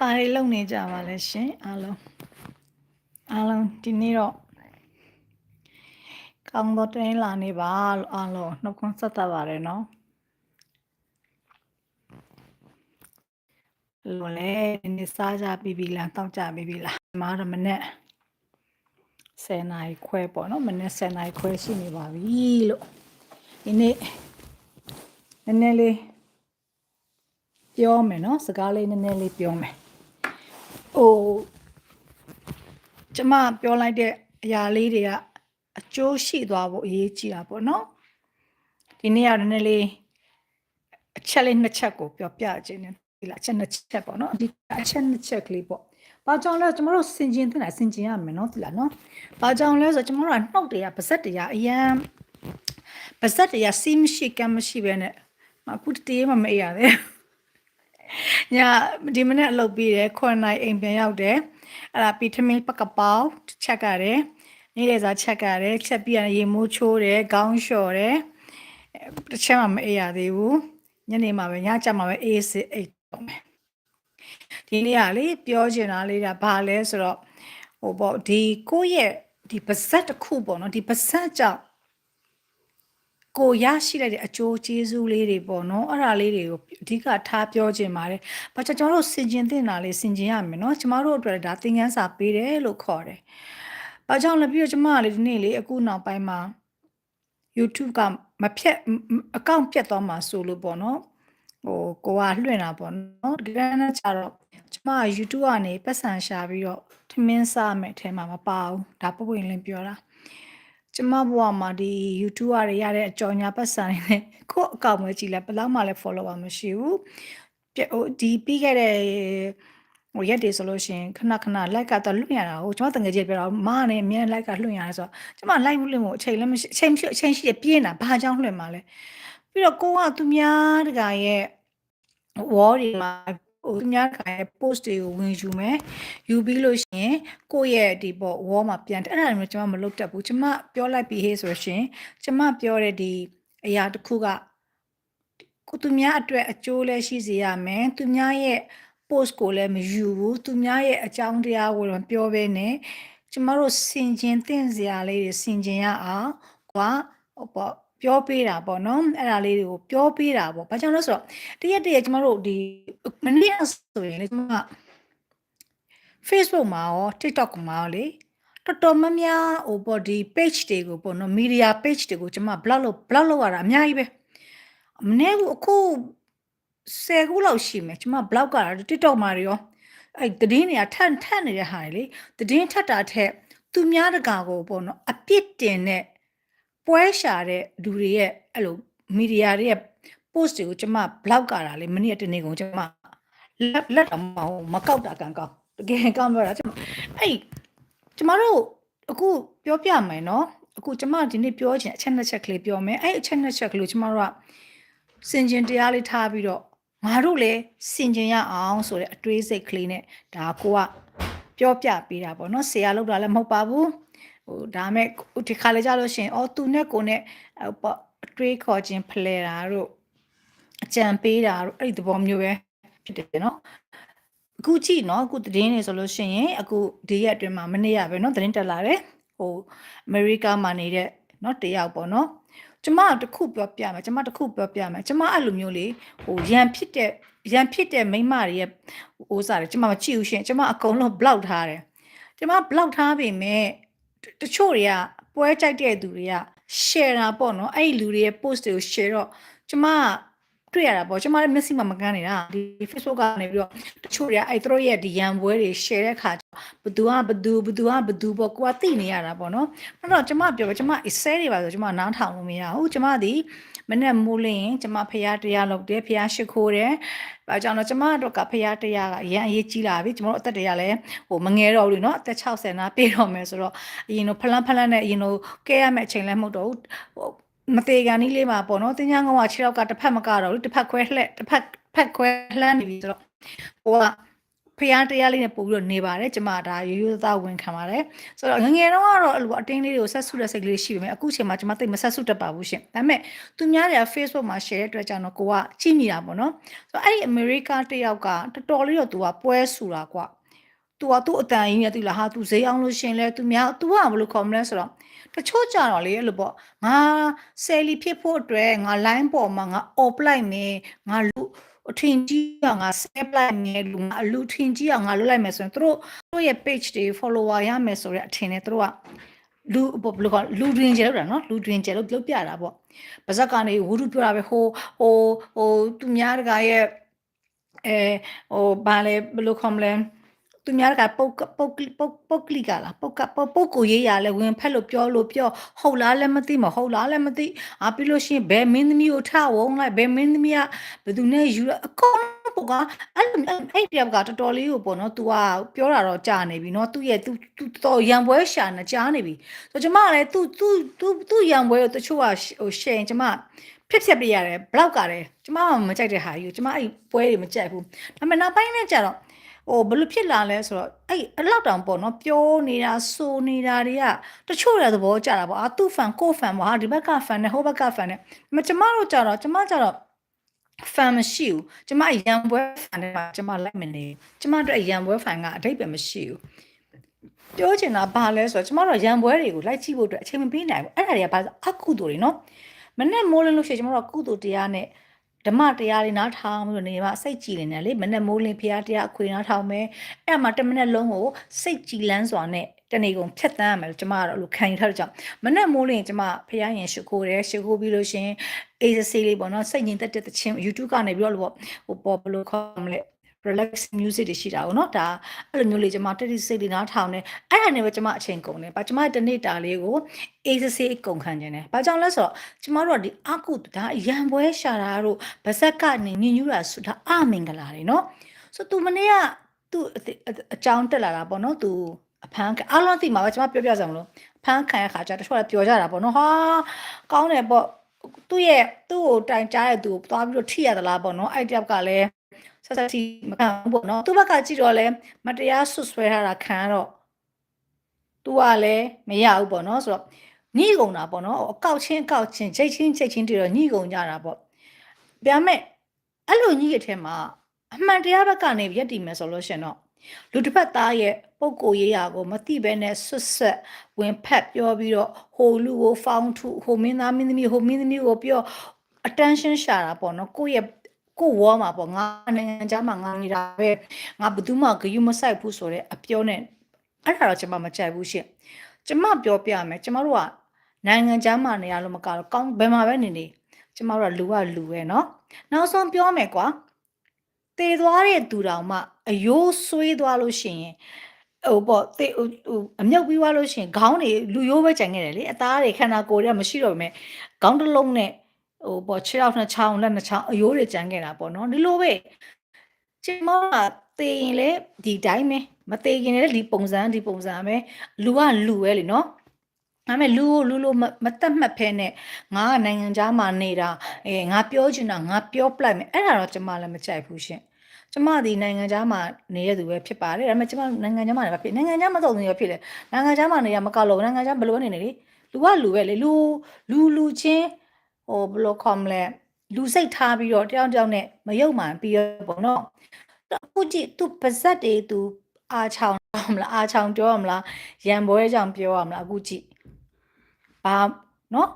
ဘာတွေလုပ်နေကြပါလဲရှင်အားလုံးအားလုံးဒီနေ့တော့ကောင်းတော့တင်းလာနေပါလို့အားလုံးနှုတ်ခွန်းဆက်သပါတယ်နော်လို့လေဒီနေ့စားကြပြီးပြီလားတောက်ကြပြီးပြီလားဒီမှာတော့မနေ့10နာရီခွဲပေါ့နော်မနေ့10နာရီခွဲရှိနေပါပြီလို့ဒီနေ့နည်းနည်းလေးပြောမယ်နော်စကားလေးနည်းနည်းလေးပြောမယ် ဟိုကျမပြောလိုက်တဲ့အရာလေးတွေကအကျိုးရှိသွားဖို့အရေးကြီးတာပေါ့နော်ဒီနေ့ကနည်းနည်းလေးအချက်လေးနှစ်ချက်ကိုပြောပြခြင်းနဲ့ဒီလားအချက်နှစ်ချက်ပေါ့နော်ဒီအချက်နှစ်ချက်ကလေးပေါ့ဘာကြောင့်လဲကျမတို့စင်ကျင်တင်တာစင်ကျင်ရမယ်နော်ဒီလားနော်ဘာကြောင့်လဲဆိုတော့ကျမတို့ကနှုတ်တွေကပါဇက်တွေကအရန်ပါဇက်တွေကစီးမရှိကမ်းမရှိပဲနဲ့အခုတည်းမှမအေးရသေးဘူး ညဒီမနေ့အလုပ်ပြီးတယ်ခွန်နိုင်အိမ်ပြန်ရောက်တယ်အဲ့ဒါပြီးထမင်းပကပောက်ချက်ကြတယ်နေ့လည်စာချက်ကြတယ်ချက်ပြီးရင်ရေမိုးချိုးတယ်ခေါင်းလျှော်တယ်တစ်ချက်မှမအေးရသေးဘူးညနေမှပဲညကြမှာပဲအေးစစ်အိတ်တော့မယ်ဒီနေ့ကလေပြောချင်တာလေးကဘာလဲဆိုတော့ဟိုပေါ့ဒီကိုယ့်ရဲ့ဒီပါဇက်တစ်ခုပေါ့နော်ဒီပါဇက်ကြောင့် ကိုရရှိလိုက်တဲ့အကျိုးကျေးဇူးလေးတွေပေါ့နော်အဲ့ဒါလေးတွေကိုအဓိကထားပြောခြင်းပါတယ်။ဘာကြောင့်ကျွန်တော်တို့စင်ကျင်တင်တာလေးစင်ကျင်ရမယ်နော်။ကျမတို့အတွက်ဒါသင်ခန်းစာပေးတယ်လို့ခေါ်တယ်။ဘာကြောင့်လဲပြီးတော့ကျမကလေဒီနေ့လေအခုနောက်ပိုင်းမှာ YouTube ကမဖြတ်အကောင့်ပြတ်သွားမှာဆိုလို့ပေါ့နော်။ဟိုကိုကလွှင့်တာပေါ့နော်။ဒီကနေ့ကျတော့ကျမက YouTube ကနေပတ်စံရှာပြီးတော့ထမင်းစားမယ်အဲထဲမှာမပါဘူး။ဒါပုံပွင့်လင်းပြောတာ။ ကျမဘဝမှာဒီ YouTuber တွေရတဲ့အကြော်ညာပတ်စံတွေနဲ့ကိုယ့်အကောင့်ပဲကြည့်လိုက်ဘယ်လောက်မှလည်း follower မရှိဘူးပြဟိုဒီပြီးခဲ့တဲ့ဟိုရက်တွေဆိုလို့ရှိရင်ခဏခဏ like ကတော့လွှင့်ရတာဟိုကျမတငယ်ချင်းပြောတော့မနဲ့အမြဲ like ကလွှင့်ရတယ်ဆိုတော့ကျမ like လွှင့်ဖို့အချိန်လည်းမရှိအချိန်မရှိအချိန်ရှိရပြင်းတာဘာကြောင့်လွှင့်မှာလဲပြီးတော့ကိုကသူများတကာရဲ့ wall တွေမှာ ဟိုသူများခိုင် post တွေကိုဝင်ယူမယ်ယူပြီးလို့ရှိရင်ကိုယ့်ရဲ့ဒီပေါ့ wall မှာပြန်အဲ့ဒါမျိုးကျွန်မမလုပ်တတ်ဘူးကျွန်မပြောလိုက်ပြီးဟေးဆိုရှင်ကျွန်မပြောတဲ့ဒီအရာတစ်ခုကကိုသူများအတွက်အကျိုးလည်းရှိစေရမယ်သူများရဲ့ post ကိုလည်းမယူဘူးသူများရဲ့အကြောင်းတရားကိုလည်းပြောဘဲနဲ့ကျမတို့စင်ကျင်သင့်စရာလေးတွေစင်ကျင်ရအောင်ကွာဟိုပေါ့ ပြောပေးတာပေါ့နော်အဲ့ဒါလေးတွေကိုပြောပေးတာပေါ့ဘာကြောင့်လဲဆိုတော့တရက်တရက်ကျမတို့ဒီမနေ့ကဆိုရင်လေကျမ Facebook မှာရော TikTok မှာရောလေတော်တော်များများဟိုပေါ့ဒီ page တွေကိုပေါ့နော် media page တွေကိုကျမ block လုပ် block လုပ်ရတာအများကြီးပဲမနေ့ကအခု10ခုလောက်ရှိမယ်ကျမ block ကတာ TikTok မှာရောအဲ့တည်င်းတွေကထန်ထန်နေတဲ့ဟာတွေလေတည်င်းထက်တာထက်သူများတကာကိုပေါ့နော်အပြစ်တင်တဲ့ ပွဲရှာတဲ့လူတွေရဲ့အဲ့လိုမီဒီယာတွေရဲ့ post တွေကိုကျမ block ကတာလေမနေ့ကတနေ့ကုန်ကျမလက်လက်တော့မဟုတ်မကောက်တာကန်ကောက်တကယ်ကောက်ပြောတာကျမအဲ့ကျမတို့အခုပြောပြမယ်နော်အခုကျမဒီနေ့ပြောချင်အချက်နှစ်ချက်ကလေးပြောမယ်အဲ့အချက်နှစ်ချက်ကလေးကျမတို့ကစင်ကျင်တရားလေးထားပြီးတော့ငါတို့လည်းစင်ကျင်ရအောင်ဆိုတဲ့အတွေးစိတ်ကလေးနဲ့ဒါကိုကပြောပြပေးတာပေါ့နော်ဆရာလောက်တာလည်းမဟုတ်ပါဘူး ဟိုဒါမဲ့ဒီခါလေကြလို့ရှင်အော်သူနဲ့ကိုနဲ့ပေါ့အတွေးခေါ်ခြင်းဖလဲတာတို့အကြံပေးတာတို့အဲ့ဒီသဘောမျိုးပဲဖြစ်တယ်နော်အခုကြည့်နော်အခုသတင်းနေဆိုလို့ရှိရင်အခုဒီရက်အတွင်းမှာမနေ့ရပဲနော်သတင်းတက်လာတယ်ဟိုအမေရိကမှာနေတဲ့နော်တယောက်ပေါ့နော်ကျမတခုပြောပြမယ်ကျမတခုပြောပြမယ်ကျမအဲ့လိုမျိုးလေဟိုရန်ဖြစ်တဲ့ရန်ဖြစ်တဲ့မိန်းမတွေရဲ့ဟိုစားတယ်ကျမမကြည့်ဘူးရှင်ကျမအကုန်လုံး block ထားတယ်ကျမ block ထားပေမဲ့ တချို့တွေကပွဲကြိုက်တဲ့သူတွေက share တာပေါ့နော်အဲ့ဒီလူတွေရဲ့ post တွေကို share တော့ကျမက တွေ့ရတာပေါ့ကျမလည်းမျက်စိမှမကန်းနေတာဒီ Facebook ကနေပြီးတော့တချို့တွေကအဲ့တို့ရဲ့ဒီရန်ပွဲတွေ share တဲ့ခါဘသူကဘသူဘသူကဘသူပေါ့ကိုကသိနေရတာပေါ့နော်အဲ့တော့ကျမပြောကျမ essay တွေပါဆိုကျမနားထောင်လို့မရဘူးကျမဒီမနဲ့မိုးလင်းကျမဖရားတရားလုပ်တယ်ဖရားရှိခိုးတယ်။အဲကြောင့်တော့ကျမတို့ကဖရားတရားကအရင်အရေးကြီးလာပြီ။ကျမတို့အသက်တရားလည်းဟိုမငဲတော့ဘူးနော်။အသက်60နာပြည့်တော့မယ်ဆိုတော့အရင်တို့ဖလန်းဖလန်းနဲ့အရင်တို့ကဲရမယ့်အချိန်လည်းမဟုတ်တော့ဘူး။ဟို မသေးကန်ကြီးလေးမှာပေါ့နော်တင်းချောင်းကောင်က6ယောက်ကတစ်ဖက်မကတော့ဘူးတစ်ဖက်ခွဲလှက်တစ်ဖက်ဖက်ခွဲလှမ်းနေပြီဆိုတော့ဟိုကဖျားတရားလေးနဲ့ပို့ပြီးတော့နေပါတယ်ကျမဒါရိုးရိုးသားဝင်ခံပါတယ်ဆိုတော့ငငယ်တော့ကတော့အဲ့လိုအတင်းလေးတွေကိုဆက်ဆုတဲ့စိတ်ကလေးရှိပေမဲ့အခုချိန်မှာကျမသိမဆက်ဆုတတ်ပါဘူးရှင်ဒါပေမဲ့သူများတွေက Facebook မှာ share တဲ့အတွက်ကြောင့်တော့ကိုကကြည့်မိတာပေါ့နော်ဆိုတော့အဲ့ဒီ America တယောက်ကတော်တော်လေးတော့သူကပွဲဆူတာကွာသူကသူ့အတန်ကြီးနဲ့သူလာဟာသူဈေးအောင်လို့ရှင်လဲသူများသူကဘယ်လို comment ဆိုတော့ တချို့ကြတော့လေအဲ့လိုပေါ့ငါဆယ်လီဖြစ်ဖို့အတွက်ငါ line ပေါ်မှာငါ off လိုက်မယ်ငါလူအထင်ကြီးကငါ save လိုက်မယ်လူငါအလူထင်ကြီးကငါလွတ်လိုက်မယ်ဆိုရင်သူတို့တို့ရဲ့ page တွေ follower ရမယ်ဆိုတဲ့အထင်နဲ့သူတို့ကလူဘယ်လိုကလူတွင်ကျဲလို့တာနော်လူတွင်ကျဲလို့ပြုတ်ပြတာပေါ့ပါဇက်ကနေဝုဒုပြောတာပဲဟိုဟိုဟိုသူများတကာရဲ့အဲဟိုဘာလဲဘယ်လိုခေါ်မလဲ သူများကပုတ်ပုတ်ပုတ်ပုတ်ကလီကလားပုတ်ကပုတ်ပုတ်ကိုရေးရလဲဝင်ဖက်လို့ပြောလို့ပြောဟုတ်လားလည်းမသိမဟုတ်လားလည်းမသိအာပြီးလို့ရှိရင်ဘယ်မင်းသမီးကိုထဝုံလိုက်ဘယ်မင်းသမီးကဘယ်သူနဲ့ယူအကုန်ပေါ့ကအဲ့လိုအဲ့တယောက်ကတော်တော်လေးကိုပေါ့နော် तू ကပြောတာတော့ကြာနေပြီနော်သူ့ရဲ့ तू တော်ရံပွဲရှာနေကြာနေပြီဆိုကျမကလည်း तू तू तू तू ရံပွဲကိုတချို့ကဟိုရှယ်ကျမဖြစ်ဖြစ်ပြရတယ်ဘလောက်ကတယ်ကျမမကြိုက်တဲ့ဟာကြီးကိုကျမအဲ့ပွဲတွေမကြိုက်ဘူးဒါပေမဲ့နောက်ပိုင်းနဲ့ကြတော့ ဟိုဘလို့ဖြစ်လာလဲဆိုတော့အဲ့အလောက်တောင်ပေါ့နော်ပြောနေတာဆိုနေတာတွေကတချို့ရသဘောကြတာပေါ့အာသူ့ဖန်ကိုဖန်ပေါ့ဟာဒီဘက်ကဖန်နဲ့ဟိုဘက်ကဖန်နဲ့မကျမတို့ကြတော့ကျမကြတော့ဖန်မရှိဘူးကျမရံပွဲဖန်တွေမှာကျမလိုက်မနေကျမတို့ရံပွဲဖန်ကအတိတ်ပဲမရှိဘူးပြောချင်တာဘာလဲဆိုတော့ကျမတို့ရံပွဲတွေကိုလိုက်ကြည့်ဖို့အတွက်အချိန်မပေးနိုင်ဘူးအဲ့ဒါတွေကဘာအကုသိုလ်တွေနော်မနဲ့မိုးလင်းလို့ရှိရင်ကျမတို့ကကုသိုလ်တရားနဲ့ ဓမ္မတရားလေးနားထောင်ပြီးတော့နေမှာစိတ်ကြည်နေတယ်လေမနဲ့မိုးလင်းဖရားတရားအခွေနားထောင်မယ်အဲ့မှာတစ်မိနစ်လုံးကိုစိတ်ကြည်လန်းစွာနဲ့တနေ့ကုန်ဖြတ်တန်းရမယ်လို့ကျမကတော့လို့ခံယူထားတဲ့ကြောင့်မနဲ့မိုးလင်းကျမဖရားရင်ရှုခိုးတယ်ရှုခိုးပြီးလို့ရှင်အေးစေးလေးပေါ့နော်စိတ်ငြိမ်သက်တဲ့ချင်း YouTube ကနေပြီးတော့လို့ဟိုပေါ်ဘလို့ခေါ်မလဲ relax music တွေရှိတာပေါ့နော်ဒါအဲ့လိုမျိုးလေးကျွန်မတက်တိစိတ်တွေနားထောင်နေအဲ့ဒါနဲ့ပဲကျွန်မအချိန်ကုန်တယ်။ဘာကျွန်မတနေ့တာလေးကိုအေးစေးကုန်ခံခြင်းတယ်။ဘာကြောင့်လဲဆိုတော့ကျွန်မတို့ကဒီအကုဒါရံပွဲရှာတာတို့ဗဇက်ကနေညညူတာဆိုတာအမင်္ဂလာတွေနော်။ဆိုသူမနေ့ကသူအကြောင်းတက်လာတာပေါ့နော်သူအဖမ်းအားလုံးသိမှာပဲကျွန်မပြောပြစမ်းမလို့ဖမ်းခံရခါကျတချို့ကပျော်ကြတာပေါ့နော်ဟာကောင်းတယ်ပေါ့သူ့ရဲ့သူ့ကိုတိုင်ကြားတဲ့သူကိုသွားပြီးတော့ထိရသလားပေါ့နော်အဲ့တယောက်ကလည်း ဆက်ဆက်စီမခံဘူးပေါ့နော်သူ့ဘက်ကကြည့်တော့လဲမတရားဆွဆွဲထားတာခံတော့သူကလည်းမရဘူးပေါ့နော်ဆိုတော့ညှိကုန်တာပေါ့နော်အကောက်ချင်းအကောက်ချင်းချိတ်ချင်းချိတ်ချင်းတည်တော့ညှိကုန်ကြတာပေါ့ဗျာမဲ့အဲ့လိုညှိရတဲ့မှာအမှန်တရားဘက်ကနေရက်တည်မယ်ဆိုလို့ရှင်တော့လူတစ်ဖက်သားရဲ့ပုံကိုရေးရာကို မသိဘဲနဲ့ဆွတ်ဆက်ဝင်ဖက်ပြောပြီးတော့ဟိုလူကိုဖောင်းထုဟိုမင်းသားမင်းသမီးဟိုမင်းသမီးကိုပြော attention ရှာတာပေါ့နော်ကိုယ့်ရဲ့ ကိုဝေါ်မှာပေါ့ငါနိုင်ငံခြားမှာငါနေတာပဲငါဘယ်သူမှဂယုမဆိုင်ဘူးဆိုတဲ့အပြောနဲ့အဲ့ဒါတော့ကျွန်မမကြိုက်ဘူးရှင့်ကျွန်မပြောပြမယ်ကျွန်မတို့ကနိုင်ငံခြားမှာနေရလို့မကတော့ကောင်းဘယ်မှာပဲနေနေကျွန်မတို့ကလူကလူပဲเนาะနောက်ဆုံးပြောမယ်ကွာတည်သွားတဲ့သူတောင်မှအယိုးဆွေးသွားလို့ရှိရင်ဟိုပေါ့တေဟိုအမြုပ်ပြီးသွားလို့ရှိရင်ခေါင်းတွေလူရိုးပဲကြံခဲ့တယ်လေအသားတွေခန္ဓာကိုယ်တွေမရှိတော့ဘူးမဲ့ခေါင်းတစ်လုံးနဲ့ ဟိုပေါ့ခြေထောက်နှစ်ချောင်းလက်နှစ်ချောင်းအယိုးတွေကြံခဲ့တာပေါ့နော်ဒီလိုပဲကျမကတေရင်လေဒီတိုင်းပဲမတေရင်လည်းဒီပုံစံဒီပုံစံပဲလူကလူပဲလေနော်ဒါပေမဲ့လူကိုလူလိုမတက်မှတ်ဖဲနဲ့ငါကနိုင်ငံသားမှာနေတာအဲငါပြောချင်တာငါပြောပလိုက်မယ်အဲ့ဒါတော့ကျမလည်းမကြိုက်ဘူးရှင်ကျမဒီနိုင်ငံသားမှာနေတဲ့သူပဲဖြစ်ပါတယ်ဒါပေမဲ့ကျမနိုင်ငံသားမှာလည်းဖြစ်နိုင်ငံသားမတော့ဘူးဖြစ်တယ်နိုင်ငံသားမှာနေရမကလို့နိုင်ငံသားဘယ်လိုနေနေလေလူကလူပဲလေလူလူလူချင်း ဟိုဘယ်လိုခေါ်မလဲလူစိတ်ထားပြီးတော့တယောက်တယောက်နဲ့မယုံမှန်ပြီးရပေါ့နော်အခုကြည့်သူပါဇက်တွေသူအာချောင်မလားအာချောင်ပြောရမလားရံပွဲကြောင့်ပြောရမလားအခုကြည့်ဘာနော်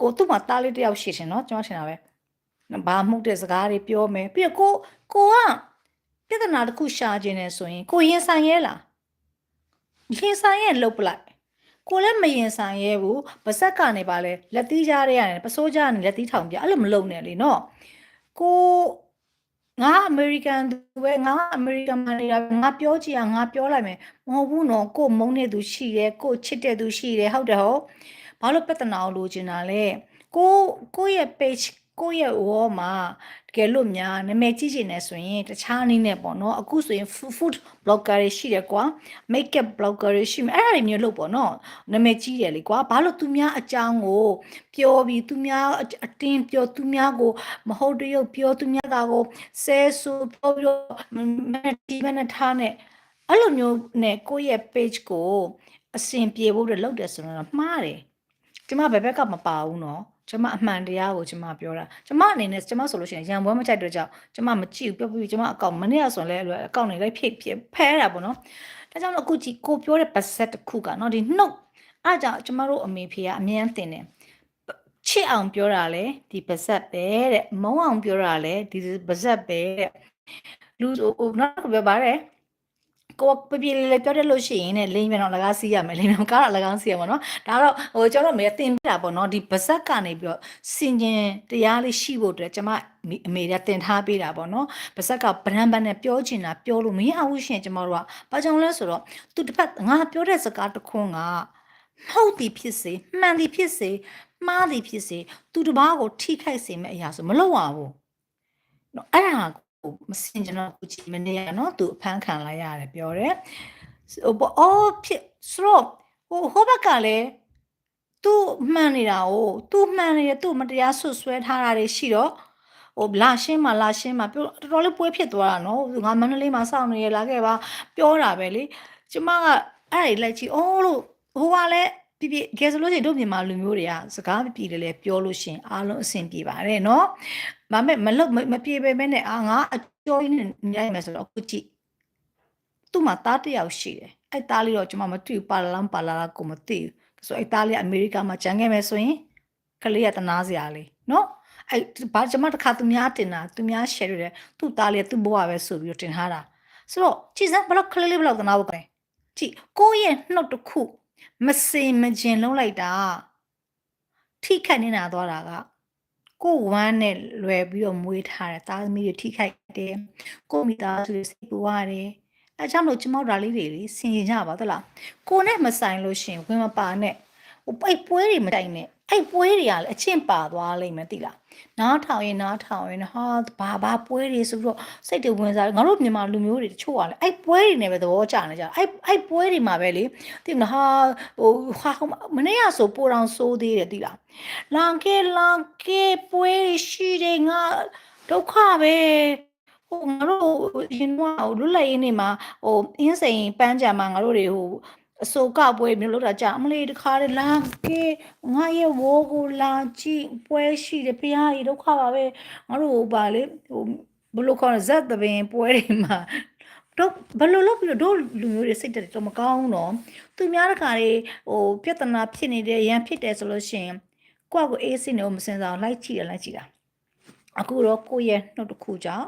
ကိုသူ့မှာတားလေးတယောက်ရှိရှင်နော်ကျွန်တော်ထင်တာပဲဘာမှုတဲ့စကားတွေပြောမယ်ပြီးတော့ကိုကိုကပြဿနာတစ်ခုရှာခြင်းနဲ့ဆိုရင်ကိုရင်ဆိုင်ရဲလားရင်ဆိုင်ရဲလှုပ်ပလိုက် ကိုလည်းမရင်ဆိုင်ရဲဘူးပါဇက်ကနေပါလဲလက်သီးကြားတွေရတယ်ပစိုးကြားကနေလက်သီးထောင်ပြအဲ့လိုမလုပ်နဲ့လေနော်ကိုငါအမေရိကန်သူပဲငါအမေရိကန်မှာနေတာငါပြောကြည့်အောင်ငါပြောလိုက်မယ်မဟုတ်ဘူးနော်ကိုမုန်းတဲ့သူရှိတယ်ကိုချစ်တဲ့သူရှိတယ်ဟုတ်တယ်ဟုတ်ဘာလို့ပြဿနာကိုလိုချင်တာလဲကိုကိုရဲ့ page ကိုယ့်ရဲ့ wall မှာတကယ်လို့များနာမည်ကြီးချင်နေဆိုရင်တခြားနည်းနဲ့ပေါ့နော်အခုဆိုရင် food food blogger တွေရှိတယ်ကွာ makeup blogger တွေရှိမယ်အဲ့ဒါတွေမျိုးလို့ပေါ့နော်နာမည်ကြီးတယ်လေကွာဘာလို့သူများအကြောင်းကိုပြောပြီးသူများအတင်းပြောသူများကိုမဟုတ်တရုပ်ပြောသူများကကိုဆဲဆူပြောပြီးတော့မတီးမနဲ့ထားနဲ့အဲ့လိုမျိုးနဲ့ကိုယ့်ရဲ့ page ကိုအဆင်ပြေဖို့အတွက်လုပ်တယ်ဆိုတော့မှားတယ်ကျမဘယ်ဘက်ကမပါဘူးနော် ကျမအမှန်တရားကိုကျမပြောတာကျမအနေနဲ့ကျမဆိုလို့ရှိရင်ရံပွဲမချိုက်တဲ့ကြောင့်ကျမမကြည့်ဘူးပြောပြီးကျမအကောင့်မနေ့ကဆိုရင်လည်းအကောင့်တွေလိုက်ဖြည့်ဖြည့်ဖဲတာပေါ့နော်ဒါကြောင့်မို့အခုကြည့်ကိုပြောတဲ့ပါဆက်တစ်ခုကနော်ဒီနှုတ်အားကြောင့်ကျမတို့အမေဖေကအမြဲတင်တယ်ချစ်အောင်ပြောတာလေဒီပါဆက်ပဲတဲ့မုန်းအောင်ပြောတာလေဒီပါဆက်ပဲတဲ့လူဟိုနောက်ကပြောပါတယ် ကိုပြပြလေးလေးပြောတတ်လို့ရှိရင်ねလိမ့်မြန်တော့လကားစီးရမယ်လိမ့်မြန်ကားတော့လကားစီးရမှာနော်ဒါတော့ဟိုကျွန်တော်မေတင်ပြတာပေါ့နော်ဒီဗဇက်ကနေပြီးတော့စင်ကျင်တရားလေးရှိဖို့အတွက်ကျွန်မအမေကတင်ထားပေးတာပေါ့နော်ဗဇက်ကဗရန်ဘန်နဲ့ပြောချင်တာပြောလို့မရဘူးရှင်ကျွန်တော်တို့ကဘာကြောင့်လဲဆိုတော့သူတစ်ဖက်ငါပြောတဲ့စကားတစ်ခွန်းကဟုတ်သည်ဖြစ်စေမှန်သည်ဖြစ်စေမှားသည်ဖြစ်စေသူတစ်ပါးကိုထိခိုက်စေမယ့်အရာဆိုမလုပ်ရဘူးနော်အဲ့ဒါ ကိုမစင်ကျွန်တော်ကိုကြည့်မနေရနော်သူအဖမ်းခံလိုက်ရတယ်ပြောတယ်ဟိုပေါ့အော်ဖြစ်ဆိုတော့ဟိုဟိုဘက်ကလည်းသူမှန်နေတာကိုသူမှန်နေတယ်သူမတရားဆွဆွဲထားတာတွေရှိတော့ဟိုလာရှင်းမှာလာရှင်းမှာပြောတော်တော်လေးပွဲဖြစ်သွားတာနော်ငါမန္တလေးမှာစောင့်နေရလာခဲ့ပါပြောတာပဲလေကျမကအဲ့ဒါလိုက်ကြည့်အော်လို့ဟိုကလည်း ပြပြကဲဆိုလို့ရှိရင်တို့မြန်မာလူမျိုးတွေကစကားမပြေတယ်လေပြောလို့ရှင်အားလုံးအဆင်ပြေပါတယ်နော်။ဒါမဲ့မလုတ်မပြေပေမဲ့နဲ့အာငါအကျော်ရင်းနဲ့ညရမယ်ဆိုတော့အခုကြည့်သူ့မှာသားတစ်ယောက်ရှိတယ်။အဲ့သားလေးတော့ကျွန်မမတွေ့ပါလန်းပါလာကိုမသိဘူး။ဆိုအဲ့သားလေးအမေရိကမှာကျန်ခဲ့မယ်ဆိုရင်ကလေးကတနာစရာလေးနော်။အဲ့ဘာကျွန်မတစ်ခါသူများတင်တာသူများ share ရတယ်သူ့သားလေးသူ့ဘဝပဲဆိုပြီးတော့တင်ထားတာ။ဆိုတော့ကြည်စမ်းဘလောက်ကလေးလေးဘလောက်တနာဖို့ကဲ။ကြည့်ကိုယ့်ရဲ့နှုတ်တစ်ခု မစင်မကျင်လုံးလိုက်တာထိခတ်နေတာသွားတာကကိုဝမ်းနဲ့လွယ်ပြီးတော့မွေးထားတယ်သားသမီးတွေထိခိုက်တယ်ကိုမိသားစုတွေစိတ်ပူရတယ်အဲကြောင့်လို့ကျမတို့ဒါလေးတွေလေဆင်ရင်ကြပါသလားကိုနဲ့မဆိုင်လို့ရှင်ဝင်မပါနဲ့ဟိုပိုက်ပွဲတွေမတိုင်နဲ့ အဲ့ပွဲတွေကလည်းအချင်းပါသွားလိမ့်မယ်တိလားနားထောင်ရင်နားထောင်ရင်ဟာဘာဘာပွဲတွေဆိုပြီးတော့စိတ်တွေဝင်စားငါတို့မြန်မာလူမျိုးတွေတချို့ကလည်းအဲ့ပွဲတွေနဲ့ပဲသဘောကျနေကြအဲ့အဲ့ပွဲတွေမှာပဲလေတိမလားဟာဟိုဟာမနေ့ကဆိုပိုတောင်စိုးသေးတယ်တိလားလန်ကေလန်ကေပွဲရှိတယ်ငါဒုက္ခပဲဟိုငါတို့ရင်ကဟိုလွတ်လပ်ရေးနေ့မှာဟိုအင်းစိန်ပန်းကြံမှာငါတို့တွေဟို အစိုးကပွဲမျိုးလို့တာကြာအမလေးတခါတည်းလာကေငါရဲ့ဝိုးကိုလာကြည့်ပွဲရှိတယ်ဖရားကြီးဒုက္ခပါပဲငါတို့ဟိုပါလေဟိုဘလို့ခေါ်ဇက်သဘင်ပွဲတွေမှာတော့ဘလို့လို့ပြီးတော့လူမျိုးတွေစိတ်တက်တော့မကောင်းဘူးနော်သူများတခါတွေဟိုပြဿနာဖြစ်နေတယ်ရန်ဖြစ်တယ်ဆိုလို့ရှိရင်ကိုယ့်ကိုအေးစိနေကိုမစင်စားလိုက်ကြည့်တယ်လိုက်ကြည့်တာအခုတော့ကိုယ့်ရဲ့နှုတ်တစ်ခုကြောင့်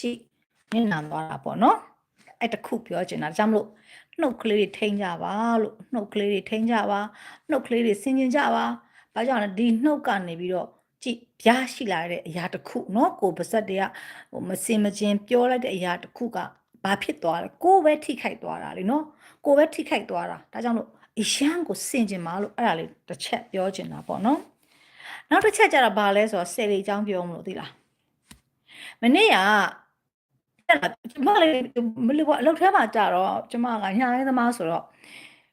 ကြည့်မျက်နှာသွားတာပေါ့နော်အဲ့တခုပြောချင်တာဒါကြောင့်မလို့ နှုတ်ကလေးတွေထိန်းကြပါလို့နှုတ်ကလေးတွေထိန်းကြပါနှုတ်ကလေးတွေဆင်ကျင်ကြပါဘာကြောင့်လဲဒီနှုတ်ကနေပြီးတော့ကြည့်ပြားရှိလာတဲ့အရာတစ်ခုเนาะကိုပါဇက်တွေကဟိုမစင်မကျင်ပြောလိုက်တဲ့အရာတစ်ခုကဘာဖြစ်သွားလဲကိုပဲထိခိုက်သွားတာလေเนาะကိုပဲထိခိုက်သွားတာဒါကြောင့်လို့အရန်ကိုစင်ကျင်ပါလို့အဲ့ဒါလေးတစ်ချက်ပြောချင်တာပေါ့နော်နောက်တစ်ချက်ကျတော့ဘာလဲဆိုတော့ဆယ်လေးအကြောင်းပြောမလို့သိလားမနေ့က တက်လာကျမလည်းမလို့အလုပ်ထဲမှာကြတော့ကျမကညာရဲသမားဆိုတော့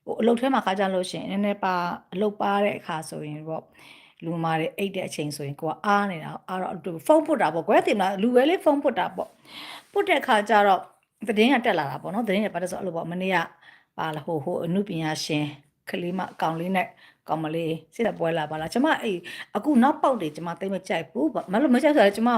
ဟိုအလုပ်ထဲမှာခါကြလို့ရှင်နည်းနည်းပါအလုပ်ပါတဲ့အခါဆိုရင်ပေါ့လူမာတွေအိတ်တဲ့အချိန်ဆိုရင်ကိုကအားနေတာအားတော့ဖုန်းပုတ်တာပေါ့ကွယ်တင်လားလူပဲလေးဖုန်းပုတ်တာပေါ့ပုတ်တဲ့အခါကျတော့သတင်းကတက်လာတာပေါ့နော်သတင်းကပါတဲ့ဆိုအဲ့လိုပေါ့မနေ့ကပါလာဟိုဟိုအမှုပညာရှင်ကလေးမအကောင်လေးနဲ့ ကောင်မလေးစစ်တဲ့ပွဲလာပါလားကျမအဲ့အခုနောက်ပေါက်တွေကျမတိတ်မကြိုက်ဘူးမလို့မကြိုက်ဆိုတော့ကျမ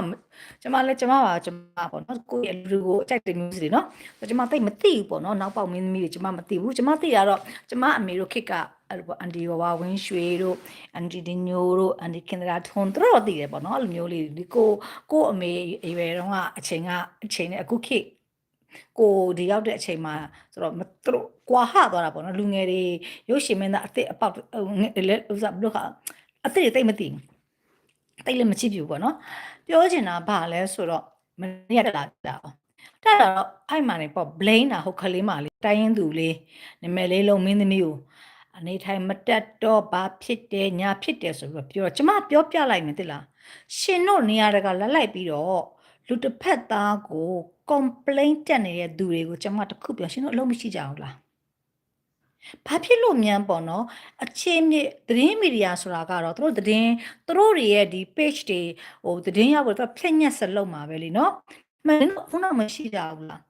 ကျမလည်းကျမပါကျမပေါ့နော်ကိုယ့်ရဲ့လူကိုကြိုက်တဲ့မျိုးစီနော်ကျမတိတ်မသိဘူးပေါ့နော်နောက်ပေါက်မင်းသမီးတွေကျမမသိဘူးကျမသိရတော့ကျမအမေတို့ခစ်ကအဲ့လိုပေါ့အန်တီဝဝဝင်းရွှေတို့အန်တီဒီညိုတို့အန်တီခင်ဒရာထွန်တို့တော့သိတယ်ပေါ့နော်အဲ့လိုမျိုးလေးဒီကိုကိုအမေအရွယ်တုန်းကအချိန်ကအချိန်နဲ့အခုခေတ် ကိုဒီရောက်တဲ့အချိန်မှာဆိုတော့သူတို့ကွာဟသွားတာပေါ့နော်လူငယ်တွေရုပ်ရှင်မင်းသားအစ်စ်အပေါက်လဲဥစားဘလို့ကအစ်စ်တွေတိတ်မသိဘူးတိတ်လည်းမချစ်ပြဘူးပေါ့နော်ပြောချင်တာဘာလဲဆိုတော့မနေ့ကတက်လာတာတက်လာတော့အဲ့မှာနေပေါ့ blame တာဟုတ်ခလေးမလေးတိုင်းရင်သူလေးနာမည်လေးလုံးမင်းသမီးကိုအနေထိုင်မတက်တော့ဘာဖြစ်တယ်ညာဖြစ်တယ်ဆိုပြီးတော့ပြောကျမပြောပြလိုက်မယ်တိလားရှင်တို့နေရာတကလက်လိုက်ပြီးတော့လူတစ်ဖက်သားကို complain တက်နေတဲ့သူတွေကိုကျွန်မတခုပြောရှင်တို့အလုပ်မရှိကြဘူးလားဘာဖြစ်လို့မြန်ပေါ့နော်အခြေမြစ်သတင်းမီဒီယာဆိုတာကတော့တို့သတင်းတို့တွေရဲ့ဒီ page တွေဟိုသတင်းရောက်ပြီးတော့ဖြည့်ညက်စလုံးမှာပဲလीနော်မှန်တော့ဘုနာမရှိကြဘူးလား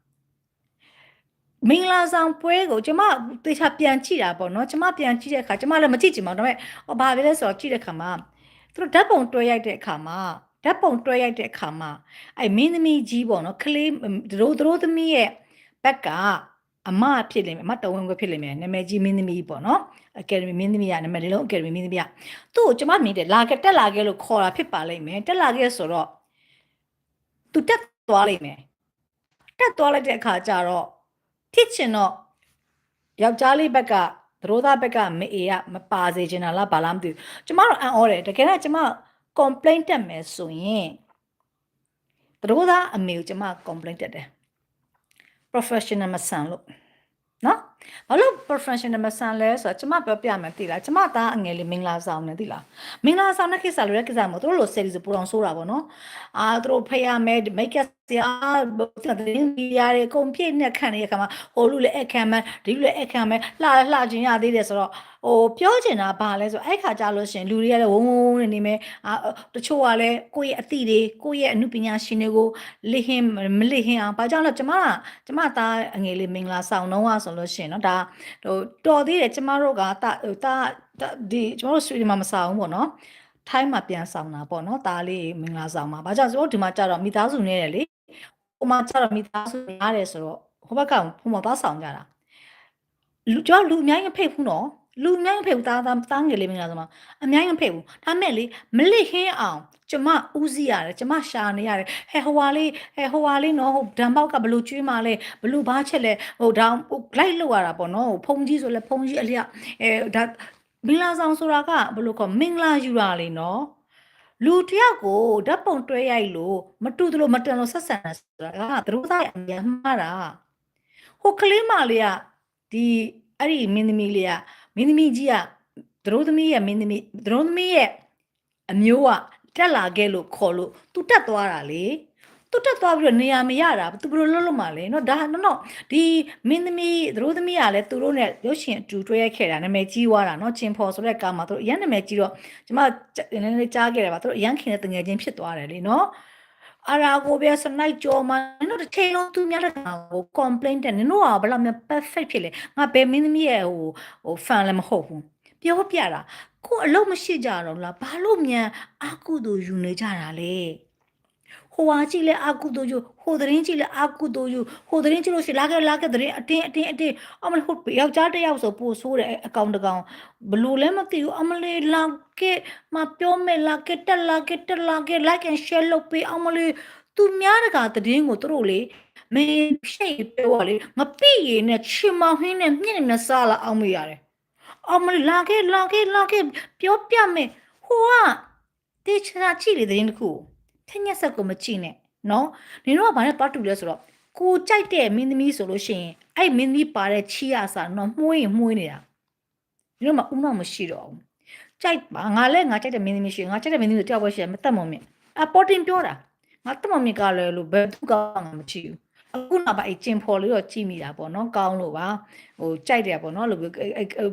မင်္ဂလာဆောင်ပွဲကိုကျမသေချာပြန်ကြည့်တာပေါ့နော်ကျမပြန်ကြည့်တဲ့အခါကျမလည်းမကြည့်ချင်ပါဘူးဒါပေမဲ့ဟောဘာပဲလဲဆိုတော့ကြည့်တဲ့အခါမှာသူတို့ဓာတ်ပုံတွဲရိုက်တဲ့အခါမှာ ဓာတ်ပုံတွဲရိုက်တဲ့အခါမှာအဲ့မင်းသမီးကြီးပေါ့နော်ကလေးတို့တို့သမီးရဲ့ဘက်ကအမဖြစ်လိမ့်မယ်အမတော်ဝင်ခွဲဖြစ်လိမ့်မယ်နာမည်ကြီးမင်းသမီးပေါ့နော်အကယ်ဒမီမင်းသမီးကနာမည်လေးလုံးအကယ်ဒမီမင်းသမီးကသူ့ကိုကျမမြင်တယ်လာခဲ့တက်လာခဲ့လို့ခေါ်တာဖြစ်ပါလိမ့်မယ်တက်လာခဲ့ဆိုတော့သူတက်သွားလိမ့်မယ်တက်သွားလိုက်တဲ့အခါကျတော့ဖြစ်ချင်တော့ယောက်ျားလေးဘက်ကသရိုးသားဘက်ကမအေးကမပါစေချင်တာလားဘာလားမသိဘူးကျမတို့အံ့ဩတယ်တကယ်တော့ကျမ complaint တက်မယ်ဆိုရင်သရိုးသားအမေကိုကျမ complaint တက်တယ် professional မဆန်လို့နော်ဘာလို့ professional မဆန်လဲဆိုတော့ကျမပြောပြမယ်သိလားကျမသားအငယ်လေးမင်္ဂလာဆောင်နေသိလားမင်္ဂလာဆောင်တဲ့ကိစ္စလိုတဲ့ကိစ္စမဟုတ်သူတို့လို series ပူတော်ဆိုးတာပေါ့နော်အာသူတို့ဖျားမယ် make up ဆရာတင်းမီဒီယာတွေအကုန်ပြည့်နဲ့ခံနေတဲ့အခါမှာဟိုလူလည်းအခမ်းမယ်ဒီလူလည်းအခမ်းမယ်လှလှချင်းရသေးတယ်ဆိုတော့ဟိုပြောချင်တာဘာလဲဆိုအဲ့ခါကြလို့ရှင်လူတွေကလည်းဝုန်းဝုန်းနေနေမယ်အာတချို့ကလည်းကိုယ့်ရဲ့အသည့်တွေကိုယ့်ရဲ့အမှုပညာရှင်တွေကိုလိဟင်းမလိဟင်းအောင်ဘာကြောင့်လဲကျမကကျမသားအငယ်လေးမင်္ဂလာဆောင်တော့ဆိုလို့ရှင်เนาะဒါဟိုတော်သေးတယ်ကျမတို့ကတာတာဒီကျမတို့ဆွေဒီမှာမဆောင်ဘူးပေါ့နော်ထိုင်းမှာပြန်ဆောင်တာပေါ့နော်ဒါလေးမင်္ဂလာဆောင်မှာဘာကြောင့်ဆိုတော့ဒီမှာကြတော့မိသားစုနဲ့လေ ဟိုမှာကျတော့မိသားစုများတယ်ဆိုတော့ဟိုဘက်ကဘုံမသွားဆောင်ကြတာလူကျော်လူအများကြီးမဖိတ်ဘူးနော်လူအများကြီးမဖိတ်ဘူးသားသားသားငယ်လေးမင်္ဂလာဆောင်မှာအများကြီးမဖိတ်ဘူးဒါမဲ့လေမလစ်ဟင်းအောင်ကျမဦးစီးရတယ်ကျမရှာနေရတယ်ဟဲဟိုဝါလေးဟဲဟိုဝါလေးနော်ဟိုဒံပေါက်ကဘလူကျွေးမှလဲဘလူဘာချက်လဲဟိုဒါဟိုလိုက်လောက်ရတာပေါ့နော်ဟိုဖုန်ကြီးဆိုလဲဖုန်ကြီးအလျက်အဲဒါမင်္ဂလာဆောင်ဆိုတာကဘလို့ခေါ်မင်္ဂလာယူတာလေနော် လူတယောက်ကိုဓာတ်ပုံတွဲရိုက်လို့မတူသလိုမတန်လို့ဆက်ဆံတာဆိုတာကသူတို့သားအများမှားတာဟိုကလေးမလေးကဒီအဲ့ဒီမင်းသမီးလေးကမင်းသမီးကြီးကသူတို့သမီးရဲ့မင်းသမီးသူတို့သမီးရဲ့အမျိုးကတက်လာခဲ့လို့ခေါ်လို့သူတက်သွားတာလေ သူတက်သွားပြီးတော့နေရာမရတာသူဘယ်လိုလုပ်လို့မှလဲเนาะဒါနော်နော်ဒီမင်းသမီးသူတို့သမီးကလည်းသူတို့နဲ့ရုပ်ရှင်အတူတွဲရိုက်ခဲ့တာနာမည်ကြီးသွားတာเนาะချင်းဖော်ဆိုတဲ့ကားမှာသူတို့အရင်နာမည်ကြီးတော့ကျမနည်းနည်းကြားခဲ့တယ်ပါသူတို့အရန်ခင်တဲ့တငယ်ချင်းဖြစ်သွားတယ်လေเนาะအရာကိုပြစနိုက်ကြောမှာနင်တို့တစ်ချိန်လုံးသူများတဲ့ကောင်ကို complaint တယ်နင်တို့ကဘယ်လောက်များ perfect ဖြစ်လဲငါဘယ်မင်းသမီးရဲ့ဟိုဟို fan လည်းမဟုတ်ဘူးပြောပြတာကိုအလုံးမရှိကြတော့လားဘာလို့မြန်အာကုသူယူနေကြတာလဲ ဟိုဟာကြည့်လဲအာကုသူယူဟိုသတင်းကြည့်လဲအာကုသူယူဟိုသတင်းကြည့်လို့ရှိရင်လာခဲ့လာခဲ့သတင်းအတင်းအတင်းအတင်းအမလို့ဟိုယောက်ျားတစ်ယောက်ဆိုပို့ဆိုးတယ်အကောင်တကောင်ဘလို့လဲမသိဘူးအမလေးလာခဲ့မပြောမဲ့လာခဲ့တက်လာခဲ့တက်လာခဲ့ like and share လုပ်ပေးအမလေးသူများတကာသတင်းကိုသူတို့လေမင်းရှိပြောလေငပိရည်နဲ့ချီမောင်ဟင်းနဲ့မြင့်နေစားလာအောင်မရတယ်အမလေးလာခဲ့လာခဲ့လာခဲ့ပြောပြမယ်ဟိုကတေချာကြည့်လေသတင်းတစ်ခု ထက်ညက်ဆက်ကိုမကြည့်နဲ့နော်နင်တို့ကဘာနဲ့တွားတူလဲဆိုတော့ကိုကြိုက်တဲ့မင်းသမီးဆိုလို့ရှိရင်အဲ့မင်းသမီးပါတဲ့ချီရစာနော်မှုရင်မှုနေတာနင်တို့မှဥနောက်မရှိတော့ဘူးကြိုက်ပါငါလည်းငါကြိုက်တဲ့မင်းသမီးရှိရင်ငါကြိုက်တဲ့မင်းသမီးကိုတယောက်ပဲရှိတယ်မတက်မမြင်အပေါ်တင်ပြောတာငါတက်မမြင်ကလည်းလို့ဘယ်သူကငါမချီဘူးအခုနောက်ပိုင်းကျင်ဖော်လေးတော့ကြည့်မိတာပေါ့နော်ကောင်းလို့ပါဟိုကြိုက်တယ်ပေါ့နော်လို့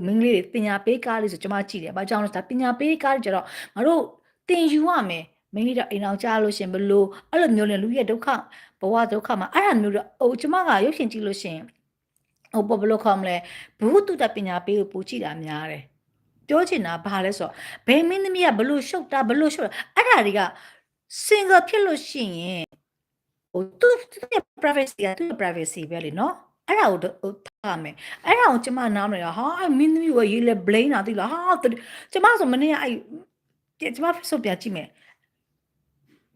မင်းလေးတွေပညာပေးကားလေးဆိုကျွန်မကြည့်တယ်ဘာကြောင့်လဲဆိုတော့ပညာပေးကားကြတော့ငါတို့တင်ယူရမယ် မင်းလေးတော့အိမ်အောင်ကြားလို့ရှင်ဘလို့အဲ့လိုမျိုးလေလူရဲ့ဒုက္ခဘဝဒုက္ခမှာအဲ့ဒါမျိုးတော့ဟိုကျွန်မကရုပ်ရှင်ကြည့်လို့ရှင်ဟိုဘလို့ခေါ်မလဲဘုဟုတုတပညာပေးကိုပူကြည့်တာများတယ်ပြောချင်တာဘာလဲဆိုတော့ဘယ်မင်းသမီးကဘလို့ရှုပ်တာဘလို့ရှုပ်တာအဲ့ဒါတွေက single ဖြစ်လို့ရှိရင်ဟိုသူသူရဲ့ privacy ကသူ့ privacy ပဲလေနော်အဲ့ဒါကိုထားမယ်အဲ့ဒါကိုကျမနားမလဲဟာမင်းသမီးကရေးလဲ blame တာသိလားဟာကျမဆိုမနေ့ကအဲ့ကျမ Facebook ပြကြည့်မယ်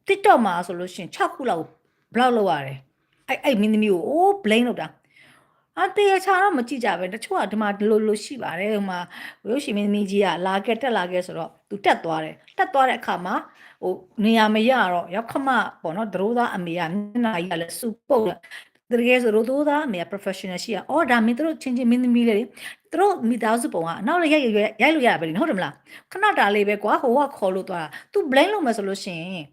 TikTok မှာဆိုလို့ရှိရင်6ခုလောက် block လုပ်ရတယ်အဲ့အဲ့မင်းသမီးကိုအိုး blame လုပ်တာအတေချာတော့မကြည့်ကြပဲတချို့ကဒီမှာဒီလိုလိုရှိပါတယ်ဟိုမှာရုပ်ရှင်မင်းသမီးကြီးကလာခဲ့တက်လာခဲ့ဆိုတော့သူတက်သွားတယ်တက်သွားတဲ့အခါမှာဟိုနေရာမရတော့ရောက်ခမပေါ့နော်ဒရိုးသားအမေကမျက်နှာကြီးကလည်းစူပုတ်တကယ်ဆိုရိုးသိုးသားအမေ professional ရှိရအော်ဒါမင်းတို့ချင်းချင်းမင်းသမီးလေးတွေတို့မိသားစုပုံကအနောက်လည်းရိုက်ရိုက်ရိုက်လို့ရပါလိမ့်ဟုတ်တယ်မလားခဏတာလေးပဲကွာဟိုကခေါ်လို့သွားတာ तू blame လုပ်မယ်ဆိုလို့ရှိရင်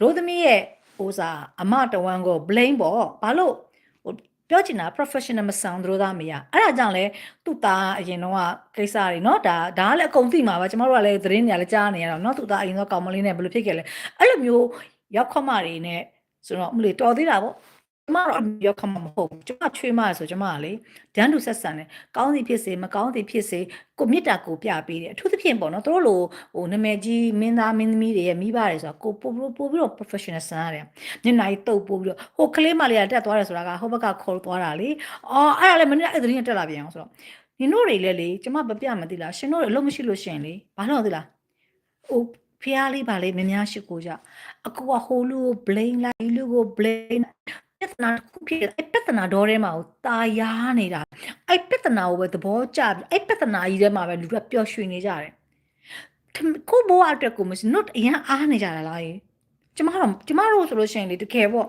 တို့သမီးရဲ့ဟိုစားအမတဝမ်းကို blame ပေါ့ဘာလို့ဟိုပြောချင်တာ professional မဆောင်တို့သားမရအဲ့ဒါကြောင့်လဲသူ့သားအရင်တော့ကိစ္စတွေเนาะဒါဒါကလည်းအကုန်သိမှာပါကျမတို့ကလည်းသတင်းတွေလည်းကြားနေရတော့เนาะသူ့သားအရင်တော့ကောင်မလေးနဲ့ဘယ်လိုဖြစ်ခဲ့လဲအဲ့လိုမျိုးရောက်ခမတွေနဲ့ဆိုတော့မလို့တော်သေးတာပေါ့ကျ မတော့ရောက်ခမမဟုတ်ဘူးကျမချွေးမဆိုကျမကလေဒန်းတူဆက်ဆံတယ်ကောင်းစီဖြစ်စေမကောင်းစီဖြစ်စေကိုမြစ်တာကိုပြပေးတယ်အထူးသဖြင့်ပေါ့နော်တို့လိုဟိုနာမည်ကြီးမင်းသားမင်းသမီးတွေရဲ့မိဘတွေဆိုတာကိုပို့ပို့ပြီးတော့ professional ဆန်ရတယ်မျက်နှာကြီးတုပ်ပို့ပြီးတော့ဟိုကလေးမလေးကတက်သွားတယ်ဆိုတာကဟိုဘက်ကခေါ်သွားတာလေအော်အဲ့ဒါလည်းမနေ့အဲ့သတင်းတက်လာပြန်အောင်ဆိုတော့နင်တို့တွေလည်းလေကျမမပြမသိလားရှင်တို့တွေအလုပ်မရှိလို့ရှင်လေဘာလို့လဲသိလားဟိုဖျားလေးပါလေမများရှိကိုကြအကူကဟိုလူကို blame လိုက်လူကို blame ပြဿနာတစ်ခုဖြစ်အဲ့ပြဿနာတော့ထဲမှာကိုตาယားနေတာအဲ့ပြဿနာကိုပဲသဘောကျပြီးအဲ့ပြဿနာကြီးထဲမှာပဲလူကပျော်ရွှင်နေကြတယ်ကိုဘိုးအတွက်ကိုမရှိ not အရင်အားနေကြတာလားကျမတို့ကျမတို့ဆိုလို့ရှိရင်လေတကယ်ပေါ့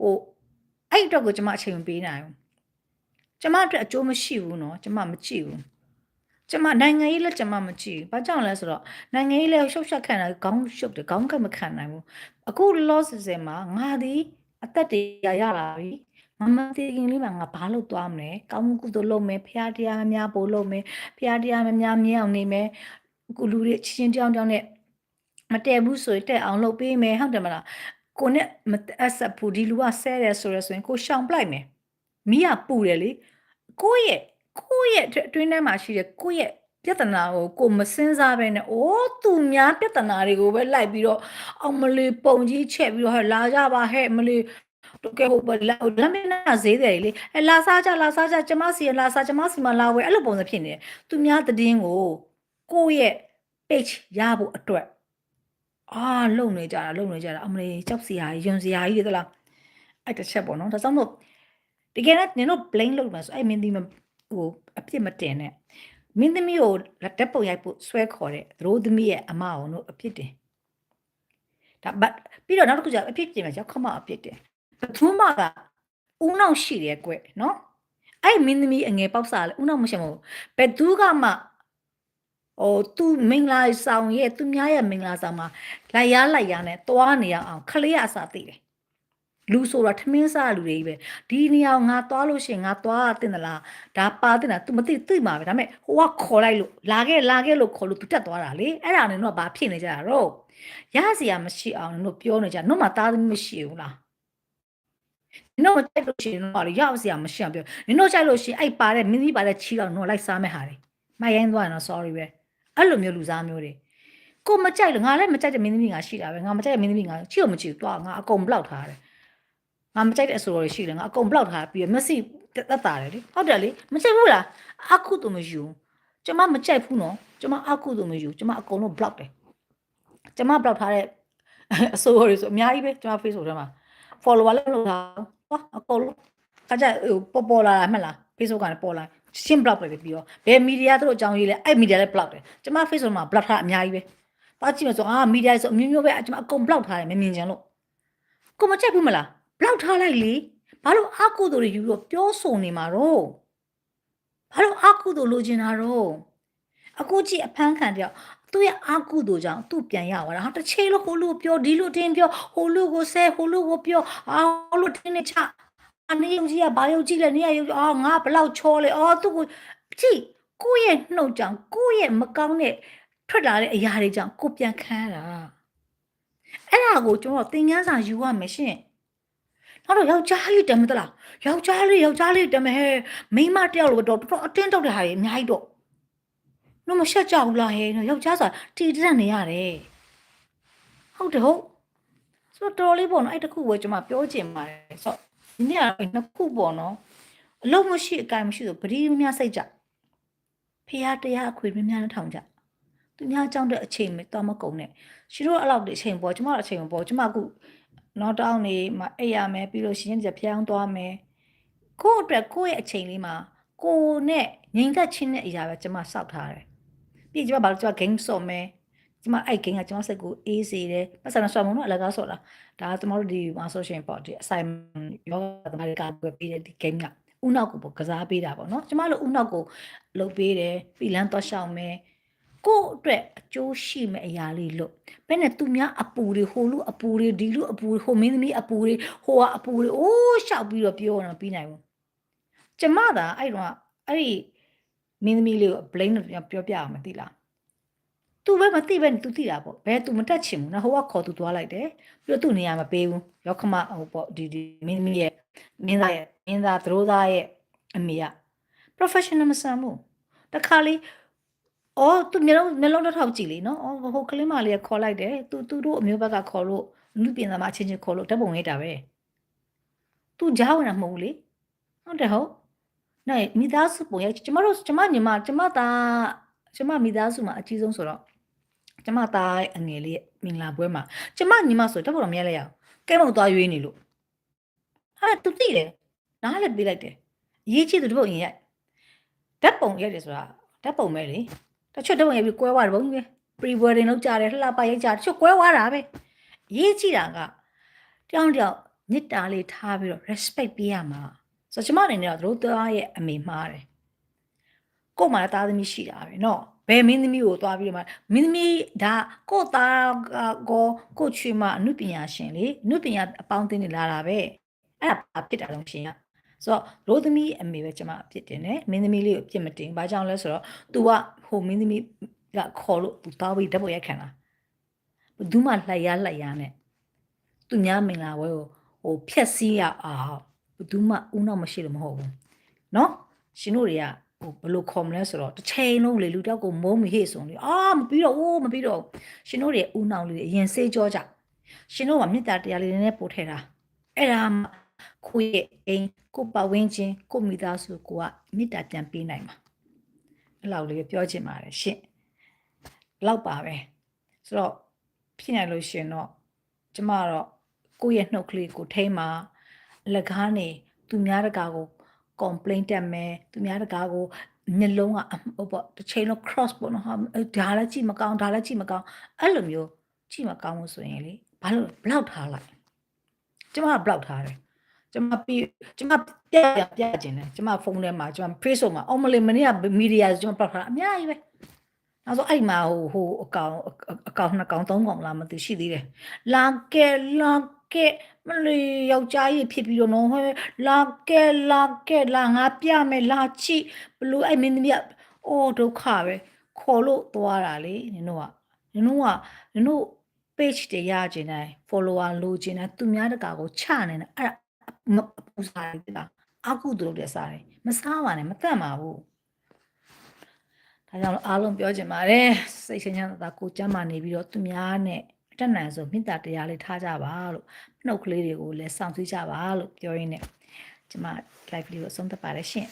ဟိုအဲ့အတွက်ကိုကျမအချိန်မပေးနိုင်ဘူးကျမအတွက်အကျိုးမရှိဘူးเนาะကျမမကြည့်ဘူးကျမနိုင်ငံရေးလည်းကျမမကြည့်ဘူးဘာကြောင့်လဲဆိုတော့နိုင်ငံရေးလည်းရှုပ်ရှက်ခံတာခေါင်းရှုပ်တယ်ခေါင်းကမခံနိုင်ဘူးအခုလောဆယ်ဆယ်မှာငါဒီ အသက်တွေရလာပြီမမသိခင်လေးမှာငါဘာလို့သွားမလဲကောင်းမှုကုသိုလ်လုပ်မယ်ဖရားတရားများများပို့လုပ်မယ်ဖရားတရားများများမြင်အောင်နေမယ်ကိုလူတွေချင်းချင်းတောင်းတောင်းနဲ့မတည့်ဘူးဆိုရင်တက်အောင်လုပ်ပေးမယ်ဟုတ်တယ်မလားကိုနဲ့မအဆက်ဘူးဒီလူကဆဲတယ်ဆိုရဆိုရင်ကိုရှောင်ပလိုက်မယ်မိကပူတယ်လေကိုယ့်ရဲ့ကိုယ့်ရဲ့အတွင်းထဲမှာရှိတဲ့ကိုယ့်ရဲ့ ပြဿနာကိုကိုမစင်းစားပဲနဲ့အိုးသူများပြဿနာတွေကိုပဲလိုက်ပြီးတော့အောင်မလေးပုံကြီးချက်ပြီးတော့ဟဲ့လာကြပါဟဲ့မလေးတကယ်ဟိုလာလမ်းမနာဈေးတယ်လေအဲလာစားကြလာစားကြကျမစီလာစားကျမစီမလာဝဲအဲ့လိုပုံစံဖြစ်နေတယ်သူများတည်င်းကိုကိုယ့်ရဲ့ page ရဖို့အတွက်အာလုံနေကြတာလုံနေကြတာအမလေးကြောက်စရာကြီးယွန်စရာကြီးတွေသလားအဲ့တစ်ချက်ပေါ့နော်ဒါကြောင့်မို့တကယ်တော့နင်တို့ blame လုပ်မှာဆိုအဲ့မင်းဒီမဟိုအပြစ်မတင်နဲ့ မင်းသမီးကိုလက်တက်ပုံရိုက်ဖို့ဆွဲခေါ်တဲ့သူတို့သမီးရဲ့အမအောင်တို့အပြစ်တင်ဒါပြီးတော့နောက်တစ်ခုကျအပြစ်တင်မှာရောက်ခမအပြစ်တင်ဘသူမှကဦးနောက်ရှိတယ်ကွနော်အဲ့မင်းသမီးအငယ်ပေါက်စားလဲဦးနောက်မရှိမဟုတ်ဘယ်သူကမှဟိုသူမင်္ဂလာဆောင်ရဲ့သူများရဲ့မင်္ဂလာဆောင်မှာလိုက်ရလိုက်ရနဲ့တွားနေရအောင်ခလေးအစားသိတယ် လူဆိုတာထမင်းစားလူတွေကြီးပဲဒီနေရာငါသွားလို့ရှိရင်ငါသွားတင်သလားဒါပါတင်တာ तू မသိသိမှာပဲဒါပေမဲ့ဟိုကခေါ်လိုက်လို့လာခဲ့လာခဲ့လို့ခေါ်လို့ तू တက်သွားတာလေအဲ့ဒါနဲ့တော့ဘာဖြစ်နေကြတာတော့ရစီရမရှိအောင်တို့ပြောနေကြတို့မှသားသမီးမရှိဘူးလားနင်တို့ကြိုက်လို့ရှိရင်တော့ရောက်စရာမရှိအောင်ပြောနင်တို့ကြိုက်လို့ရှိရင်အဲ့ပါတဲ့မင်းကြီးပါတဲ့ချီတော့တော့လိုက်စားမဲ့ဟာတွေမိုက်ရိုင်းသွားရင်တော့ sorry ပဲအဲ့လိုမျိုးလူစားမျိုးတွေကိုမကြိုက်လို့ငါလည်းမကြိုက်တဲ့မင်းသမီးငါရှိတာပဲငါမကြိုက်တဲ့မင်းသမီးငါချီတော့မချီဘူးတော့ငါအကုန်ဘလောက်ထားတယ် ငါမကြိုက်တဲ့အဆိုတော်တွေရှိတယ်ငါအကုန်ဘလောက်ထားပြီးမစီတက်တာတယ်လေဟုတ်တယ်လေမကြိုက်ဘူးလားအခုတော့မယူကျမမကြိုက်ဘူးနော်ကျမအခုတော့မယူကျမအကုန်လုံး block တယ်ကျမ block ထားတဲ့အဆိုတော်တွေဆိုအများကြီးပဲကျမ Facebook ထဲမှာ follower လည်းလုပ်တာဟောအကုန်လုံးကကြဟိုပေါ်ပေါ်လာတာမှတ်လား Facebook ကနေပေါ်လာရှင်း block လိုက်ပြီးတော့ဘယ် media တို့အကြောင်းရေးလဲအဲ့ media လည်း block တယ်ကျမ Facebook မှာ block ထားအများကြီးပဲသွားကြည့်မယ်ဆိုအာ media ဆိုအမျိုးမျိုးပဲကျမအကုန် block ထားတယ်မမြင်ချင်လို့ကိုမကြိုက်ဘူးမလား block ထားလိုက်လေဘာလို့အကုသိုလ်တွေယူလို့ပြောဆိုနေမှာတော့ဘာလို့အကုသိုလ်လိုချင်တာတော့အခုကြည့်အဖမ်းခံတယောက်သူ့ရဲ့အာကုသို့ကြောင့်သူ့ပြန်ရသွားတာဟာတစ်ချိန်လို့ဟိုလူပြောဒီလူတင်းပြောဟိုလူကိုဆဲဟိုလူကိုပြောအာဟိုလူတင်းနေချအနေယုံကြည်ကဘာယုံကြည်လဲနေရယုံအာငါဘလောက်ချောလဲအော်သူ့ကိုကြည့်ကိုယ့်ရဲ့နှုတ်ကြောင့်ကိုယ့်ရဲ့မကောင်းတဲ့ထွက်လာတဲ့အရာတွေကြောင့်ကိုပြန်ခံရတာအဲ့ဒါကိုကျွန်တော်သင်ခန်းစာယူရမယ်ရှင် နောက်တော့ယောက်ျားလေးတမသလားယောက်ျားလေးယောက်ျားလေးတမဟဲမိန်းမတယောက်လိုတော့တော်တော်အတင်းတောက်တဲ့ဟာတွေအများကြီးတော့နော်မရှက်ကြဘူးလားဟဲ့နော်ယောက်ျားဆိုတာတီတက်နေရတယ်ဟုတ်တယ်ဟုတ်ဆိုတော့တော်လေးပေါ့နော်အဲ့တခုကိုကျွန်မပြောချင်ပါတယ်ဆိုတော့ဒီနေ့ကနှစ်ခုပေါ့နော်အလုံးမရှိအကင်မရှိဆိုပရိများစိတ်ကြဖះတရားအခွေများများထောင်ကြသူများကြောင့်တဲ့အချိန်မတော်မကုန်နဲ့ရှင်တို့အဲ့လောက်တဲ့အချိန်ပေါ့ကျွန်မအချိန်ပေါ့ကျွန်မအခု နောက်တောင်းနေမှာအိပ်ရမယ်ပြီးလို့ရှိရင်ကြဖျောင်းသွားမယ်ကိုယ့်အတွက်ကိုယ့်ရဲ့အချိန်လေးမှာကိုနဲ့ငြိမ်သက်ချင်းတဲ့အရာပဲကျွန်မစောက်ထားတယ်ပြီးကျွန်မဘာလို့ကျွန်မ game ဆော့မယ်ကျမအဲ့ဂိမ်းကကျမစိတ်ကိုအေးစေတယ်ပတ်စံဆွမ်းမလို့အလကားဆော့တာဒါကကျမတို့ဒီမှာဆိုရှင်ပေါ့ဒီ assignment ယောဂသမားတွေကပြပေးတဲ့ဒီ game ကဥနောက်ကပေါ့ကစားပေးတာပေါ့နော်ကျမတို့ဥနောက်ကိုလုပ်ပေးတယ်ပြီလန်းတော့ရှောင်းမယ် ကို့အတွက်အကျိုးရှိမယ့်အရာလေးလို့ဘယ်နဲ့သူများအပူတွေဟိုလူအပူတွေဒီလူအပူတွေဟိုမင်းသမီးအပူတွေဟိုကအပူတွေအိုးရှောက်ပြီးတော့ပြောတော့ပြီးနိုင်ဘူးကျမသာအဲ့တော့အဲ့ဒီမင်းသမီးလေးကို blame လို့ပြောပြရမှာသိလားသူပဲမသိပဲသူသိတာပေါ့ဘယ်သူမတက်ချင်ဘူးနော်ဟိုကခေါ်သူသွားလိုက်တယ်ပြီးတော့သူ့နေရာမပေးဘူးရောက်ခမဟိုပေါ့ဒီဒီမင်းသမီးရဲ့မင်းသားရဲ့မင်းသားသရိုးသားရဲ့အမေက professional မဆန်ဘူးတခါလေး အော်သူမျိုးလုံးမျိုးလုံးတစ်ထောက်ကြည့်လေနော်အော်ဟိုကလင်းမလေးကခေါ်လိုက်တယ်သူသူတို့အမျိုးဘက်ကခေါ်လို့လူပြင်သမားချင်းချင်းခေါ်လို့တပ်ပုံရိုက်တာပဲသူကြားဝင်တာမဟုတ်ဘူးလေဟုတ်တယ်ဟုတ်နိုင်မိသားစုပုံရိုက်ကျမတို့ကျမညီမကျမသားကျမမိသားစုမှာအကြီးဆုံးဆိုတော့ကျမသားအငယ်လေးမင်္ဂလာပွဲမှာကျမညီမဆိုတပ်ပုံတော့မရလိုက်ရအောင်ကဲမုတ်သွားရွေးနေလို့ဟာသူသိတယ်နားလည်းပေးလိုက်တယ်ရေးချစ်သူတပုတ်ရင်ရိုက်ဓာတ်ပုံရိုက်တယ်ဆိုတာဓာတ်ပုံပဲလေ တချို့ဓာတ်ပုံရိုက်ပြီးကွဲသွားတယ်ဘုံကြီးပဲ pre wedding လောက်ကြတယ်လှပရိုက်ကြတယ်တချို့ကွဲသွားတာပဲအရေးကြီးတာကတယောက်တယောက်မေတ္တာလေးထားပြီးတော့ respect ပေးရမှာဆိုတော့ကျမအနေနဲ့တော့သူတို့သားရဲ့အမေမှားတယ်ကို့မှာလည်းသားသမီးရှိတာပဲเนาะဘယ်မင်းသမီးကိုသွားပြီးတော့မှမင်းသမီးဒါကို့သားကောကို့ချွေမအနုပညာရှင်လေအနုပညာအပေါင်းအသင်းတွေလာတာပဲအဲ့ဒါဖြစ်တာတော့ရှင်ရ ဆိုတော့ရိုးသမီးအမေပဲကျမအပြစ်တင်တယ်မင်းသမီးလေးကိုအပြစ်မတင်ဘာကြောင့်လဲဆိုတော့ तू ကဟိုမင်းသမီးကခေါ်လို့ तू တောင်းပြီးဓာတ်ပုံရိုက်ခံတာဘယ်သူမှလှိုက်ရလှိုက်ရနဲ့သူများမင်္ဂလာပွဲကိုဟိုဖြက်စီးရအောင်ဘယ်သူမှဦးနောက်မရှိလို့မဟုတ်ဘူးเนาะရှင်တို့တွေကဟိုဘယ်လိုခေါ်မလဲဆိုတော့တစ်ချိန်လုံးလေလူတောက်ကိုမုန်းမိဟေ့ဆိုလေအာမပြီးတော့အိုးမပြီးတော့ရှင်တို့တွေဦးနောက်လေးအရင်စေးကြောကြရှင်တို့ကမေတ္တာတရားလေးနဲ့ပို့ထဲတာအဲ့ဒါမှ ကိုယ့်ရဲ့အိမ်ကိုယ့်ပတ်ဝန်းကျင်ကိုယ့်မိသားစုကိုကမေတ္တာပြန်ပေးနိုင်မှာအဲ့လောက်လေးပြောချင်ပါတယ်ရှင်လောက်ပါပဲဆိုတော့ဖြစ်နိုင်လို့ရှင်တော့ကျမတော့ကိုယ့်ရဲ့နှုတ်ကလေးကိုထိမ့်မှာအလကားနေသူများတကာကို complaint တက်မယ်သူများတကာကိုမျက်လုံးကဟိုပေါ့တစ်ချိန်လုံး cross ပေါ့နော်ဟာဒါလည်းကြည့်မကောင်းဒါလည်းကြည့်မကောင်းအဲ့လိုမျိုးကြည့်မကောင်းလို့ဆိုရင်လေဘာလို့ block ထားလိုက်ကျမက block ထားတယ် ကျမပြီးကျမပြပြပြခြင်းတယ်ကျမဖုန်းထဲမှာကျမ Facebook မှာအော်မလေးမနေ့ကမီဒီယာကျမ block ထားတာအများကြီးပဲနောက်ဆိုအဲ့မှာဟိုဟိုအကောင်အကောင်နှစ်ကောင်သုံးကောင်လားမသိရှိသေးတယ်လာကဲလာကဲမလေးယောက်ျားကြီးဖြစ်ပြီးတော့နော်ဟဲ့လာကဲလာကဲလာငါပြမယ်လာချိဘလို့အဲ့မင်းသမီးကအိုးဒုက္ခပဲခေါ်လို့သွားတာလေနင်တို့ကနင်တို့ကနင်တို့ page တွေရကျင်တိုင်း follower လိုချင်တိုင်းသူများတကာကိုချနေတာအဲ့ဒါ မပူစားတယ်လားအကုသူတို့တဲ့စားတယ်မစားပါနဲ့မတတ်ပါဘူးဒါကြောင့်အားလုံးပြောချင်ပါတယ်စိတ်ချမ်းသာသာကိုကျမ်းမာနေပြီးတော့သူများနဲ့အတက်နိုင်ဆိုမေတ္တာတရားလေးထားကြပါလို့နှုတ်ကလေးတွေကိုလည်းစောင့်စည်းကြပါလို့ပြောရင်းနဲ့ကျမ live လေးကိုအဆုံးသတ်ပါတယ်ရှင်